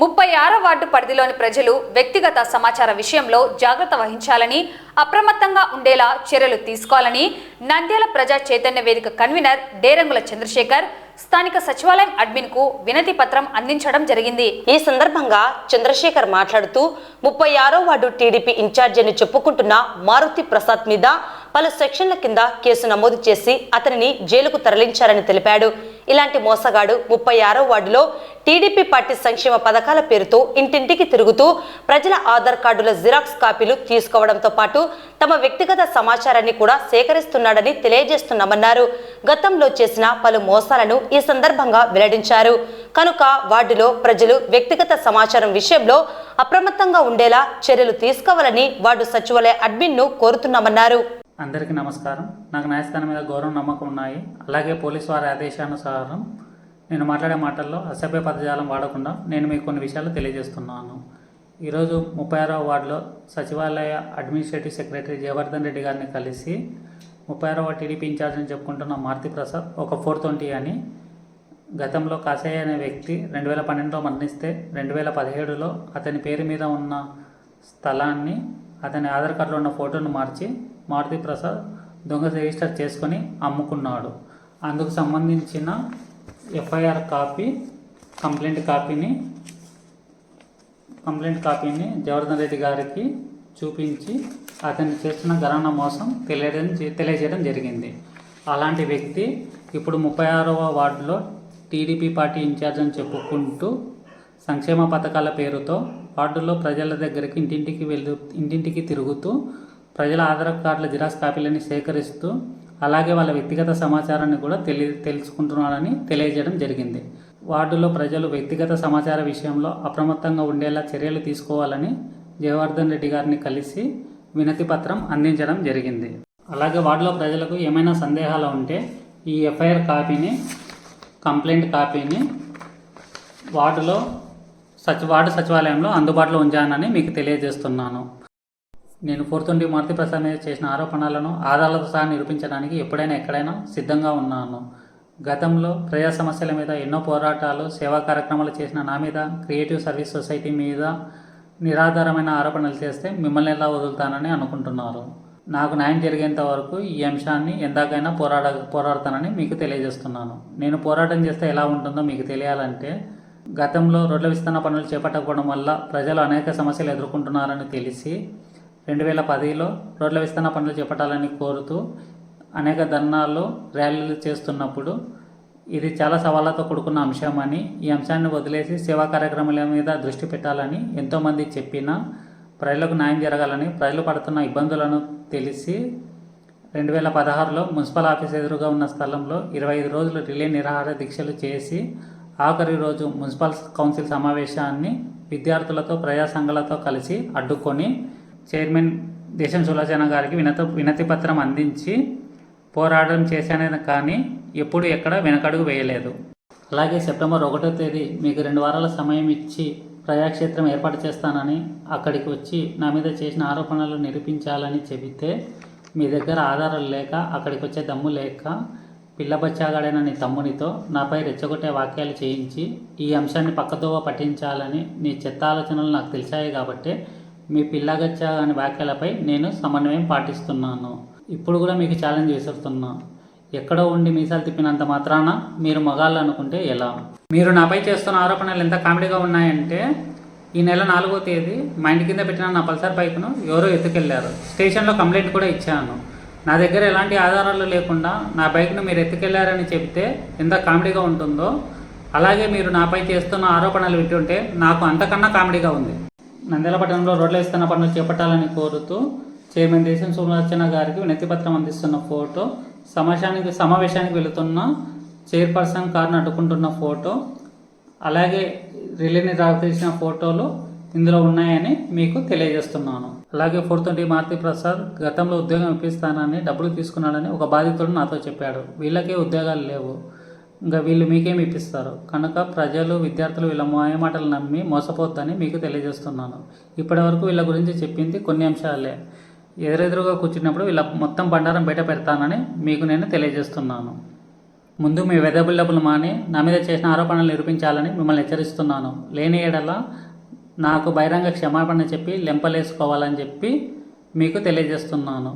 ముప్పై ఆరో వార్డు పరిధిలోని ప్రజలు వ్యక్తిగత సమాచార విషయంలో జాగ్రత్త వహించాలని అప్రమత్తంగా ఉండేలా చర్యలు తీసుకోవాలని నంద్యాల ప్రజా చైతన్య వేదిక కన్వీనర్ డేరంగుల చంద్రశేఖర్ స్థానిక సచివాలయం అడ్మిన్కు వినతి పత్రం అందించడం జరిగింది. ఈ సందర్భంగా చంద్రశేఖర్ మాట్లాడుతూ ముప్పై ఆరో వార్డు టీడీపీ ఇన్ఛార్జ్ అని చెప్పుకుంటున్న మారుతి ప్రసాద్ మీద పలు సెక్షన్ల కింద కేసు నమోదు చేసి అతనిని జైలుకు తరలించారని తెలిపాడు. ఇలాంటి మోసగాడు ముప్పై ఆరో వార్డులో టీడీపీ పార్టీ సంక్షేమ పథకాల పేరుతో ఇంటింటికి తిరుగుతూ ప్రజల ఆధార్ కార్డుల జిరాక్స్ కాపీలు తీసుకోవడంతో పాటు తమ వ్యక్తిగత సమాచారాన్ని కూడా సేకరిస్తున్నాడని తెలియజేస్తున్నామన్నారు. గతంలో చేసిన పలు మోసాలను ఈ సందర్భంగా వెల్లడించారు. కనుక వార్డులో ప్రజలు వ్యక్తిగత సమాచారం విషయంలో అప్రమత్తంగా ఉండేలా చర్యలు తీసుకోవాలని వార్డు సచివాలయ అడ్మిన్ను కోరుతున్నామన్నారు. అందరికీ నమస్కారం. నాకు న్యాయస్థానం మీద గౌరవం నమ్మకం ఉన్నాయి. అలాగే పోలీసు వారి ఆదేశానుసారం నేను మాట్లాడే మాటల్లో అసభ్య పదజాలం వాడకుండా నేను మీకు కొన్ని విషయాలు తెలియజేస్తున్నాను. ఈరోజు ముప్పై ఆరో వార్డులో సచివాలయ అడ్మినిస్ట్రేటివ్ సెక్రటరీ జయవర్ధన్ రెడ్డి గారిని కలిసి ముప్పై ఆరవ టీడీపీ ఇన్ఛార్జ్ అని చెప్పుకుంటున్న మారుతి ప్రసాద్ ఒక ఫోర్ ట్వంటీ అని గతంలో కాసయ్య అనే వ్యక్తి రెండు వేల పన్నెండులో మరణిస్తే రెండు వేల పదిహేడులో అతని పేరు మీద ఉన్న స్థలాన్ని అతని ఆధార్ కార్డులో ఉన్న ఫోటోను మార్చి మారుతి ప్రసాద్ దొంగ రిజిస్టర్ చేసుకొని అమ్ముకున్నాడు. అందుకు సంబంధించిన ఎఫ్ఐఆర్ కాపీ కంప్లైంట్ కాపీని కంప్లైంట్ కాపీని జవర్ధన్ రెడ్డి గారికి చూపించి అతను చేస్తున్న గణన మోసం తెలియడం తెలియజేయడం జరిగింది. అలాంటి వ్యక్తి ఇప్పుడు ముప్పై ఆరవ వార్డులో టీడీపీ పార్టీ ఇన్ఛార్జ్ అని చెప్పుకుంటూ సంక్షేమ పథకాల పేరుతో వార్డులో ప్రజల దగ్గరికి ఇంటింటికి వెళ్ళు ఇంటింటికి తిరుగుతూ ప్రజల ఆధార్ కార్డుల జిరాక్స్ కాపీలని సేకరిస్తూ అలాగే వాళ్ళ వ్యక్తిగత సమాచారాన్ని కూడా తెలి తెలుసుకుంటున్నాడని తెలియజేయడం జరిగింది. వార్డులో ప్రజలు వ్యక్తిగత సమాచార విషయంలో అప్రమత్తంగా ఉండేలా చర్యలు తీసుకోవాలని జయవర్ధన్ రెడ్డి గారిని కలిసి వినతి పత్రం అందించడం జరిగింది. అలాగే వార్డులో ప్రజలకు ఏమైనా సందేహాలు ఉంటే ఈ ఎఫ్ఐఆర్ కాపీని కంప్లైంట్ కాపీని వార్డులో సచి వార్డు సచివాలయంలో అందుబాటులో ఉంచానని మీకు తెలియజేస్తున్నాను. నేను ఫోర్ మారుతి ప్రసాద్ మీద చేసిన ఆరోపణలను ఆధారాలతో సహా నిరూపించడానికి ఎప్పుడైనా ఎక్కడైనా సిద్ధంగా ఉన్నాను. గతంలో ప్రజా సమస్యల మీద ఎన్నో పోరాటాలు సేవా కార్యక్రమాలు చేసిన నా మీద క్రియేటివ్ సర్వీస్ సొసైటీ మీద నిరాధారమైన ఆరోపణలు చేస్తే మిమ్మల్ని ఎలా వదులుతానని అనుకుంటున్నారు. నాకు న్యాయం జరిగేంత వరకు ఈ అంశాన్ని ఎందాకైనా పోరాడ పోరాడతానని మీకు తెలియజేస్తున్నాను. నేను పోరాటం చేస్తే ఎలా ఉంటుందో మీకు తెలియాలంటే గతంలో రోడ్ల విస్తరణ పనులు చేపట్టకపోవడం వల్ల ప్రజలు అనేక సమస్యలు ఎదుర్కొంటున్నారని తెలిసి రెండు వేల పదిలో రోడ్ల విస్తరణ పనులు చేపట్టాలని కోరుతూ అనేక ధర్నాలు ర్యాలీలు చేస్తున్నప్పుడు ఇది చాలా సవాళ్ళతో కూడుకున్న అంశమని ఈ అంశాన్ని వదిలేసి సేవా కార్యక్రమాల మీద దృష్టి పెట్టాలని ఎంతోమంది చెప్పినా ప్రజలకు న్యాయం జరగాలని ప్రజలు పడుతున్న ఇబ్బందులను తెలిసి రెండు వేల పదహారులో మున్సిపల్ ఆఫీస్ ఎదురుగా ఉన్న స్థలంలో ఇరవై ఐదు రోజులు రిలే నిరాహార దీక్షలు చేసి ఆఖరి రోజు మున్సిపల్ కౌన్సిల్ సమావేశాన్ని విద్యార్థులతో ప్రజా సంఘాలతో కలిసి అడ్డుకొని చైర్మన్ దేశం సులోచన గారికి వినత వినతి పత్రం అందించి పోరాటం చేశానే కానీ ఎప్పుడు ఎక్కడ వెనకడుగు వేయలేదు. అలాగే సెప్టెంబర్ ఒకటో తేదీ మీకు రెండు వారాల సమయం ఇచ్చి ప్రజాక్షేత్రం ఏర్పాటు చేస్తానని అక్కడికి వచ్చి నా మీద చేసిన ఆరోపణలు నిరూపించాలని చెబితే మీ దగ్గర ఆధారాలు లేక అక్కడికి వచ్చే దమ్ము లేక పిల్లబచ్చాగాడైన నీ తమ్మునితో నాపై రెచ్చగొట్టే వాక్యాలు చేయించి ఈ అంశాన్ని పక్కదోవ పట్టించాలని నీ చెత్త ఆలోచనలు నాకు తెలిసాయి కాబట్టి మీ పిల్లగచ్చా అనే వ్యాఖ్యలపై నేను సమన్వయం పాటిస్తున్నాను. ఇప్పుడు కూడా మీకు ఛాలెంజ్ విసురుతున్నా ఎక్కడో ఉండి మీసాలు తిప్పినంత మాత్రాన మీరు మగాళ్ళు అనుకుంటే ఎలా? మీరు నాపై చేస్తున్న ఆరోపణలు ఎంత కామెడీగా ఉన్నాయంటే ఈ నెల నాలుగో తేదీ మా ఇంటి కింద పెట్టిన నా పల్సర్ బైక్ను ఎవరో ఎత్తుకెళ్ళారు. స్టేషన్లో కంప్లైంట్ కూడా ఇచ్చాను. నా దగ్గర ఎలాంటి ఆధారాలు లేకుండా నా బైక్ను మీరు ఎత్తుకెళ్ళారని చెప్తే ఎంత కామెడీగా ఉంటుందో అలాగే మీరు నాపై చేస్తున్న ఆరోపణలు వింటుంటే నాకు అంతకన్నా కామెడీగా ఉంది. నంద్యాల పట్టణంలో రోడ్ల విస్తరణ పనులు చేపట్టాలని కోరుతూ చైర్మన్ దేశం సుమలర్చన గారికి వినతి పత్రం అందిస్తున్న ఫోటో సమావేశానికి సమావేశానికి వెళుతున్న చైర్పర్సన్ కారును అడ్డుకుంటున్న ఫోటో అలాగే రిలేని తీసిన ఫోటోలు ఇందులో ఉన్నాయని మీకు తెలియజేస్తున్నాను. అలాగే ఫోర్త్ ట్వంటీ మారుతి ప్రసాద్ గతంలో ఉద్యోగం ఇప్పిస్తానని డబ్బులు తీసుకున్నాడని ఒక బాధితుడు నాతో చెప్పాడు. వీళ్ళకే ఉద్యోగాలు లేవు. ఇంకా వీళ్ళు మీకేమి ఇప్పిస్తారు? కనుక ప్రజలు విద్యార్థులు వీళ్ళ మాయమాటలు నమ్మి మోసపోద్దని మీకు తెలియజేస్తున్నాను. ఇప్పటివరకు వీళ్ళ గురించి చెప్పింది కొన్ని అంశాలే. ఎదురెదురుగా కూర్చున్నప్పుడు వీళ్ళ మొత్తం బండారం బయట పెడతానని మీకు నేను తెలియజేస్తున్నాను. ముందు మీ వెదబుల్ డబ్బులు మాని నా మీద చేసిన ఆరోపణలు నిరూపించాలని మిమ్మల్ని హెచ్చరిస్తున్నాను. లేని ఏడల నాకు బహిరంగ క్షమాపణ చెప్పి లెంపలేసుకోవాలని చెప్పి మీకు తెలియజేస్తున్నాను.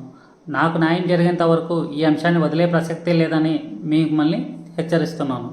నాకు న్యాయం జరిగేంత వరకు ఈ అంశాన్ని వదిలే ప్రసక్తే లేదని మిమ్మల్ని హెచ్చరిస్తున్నాను.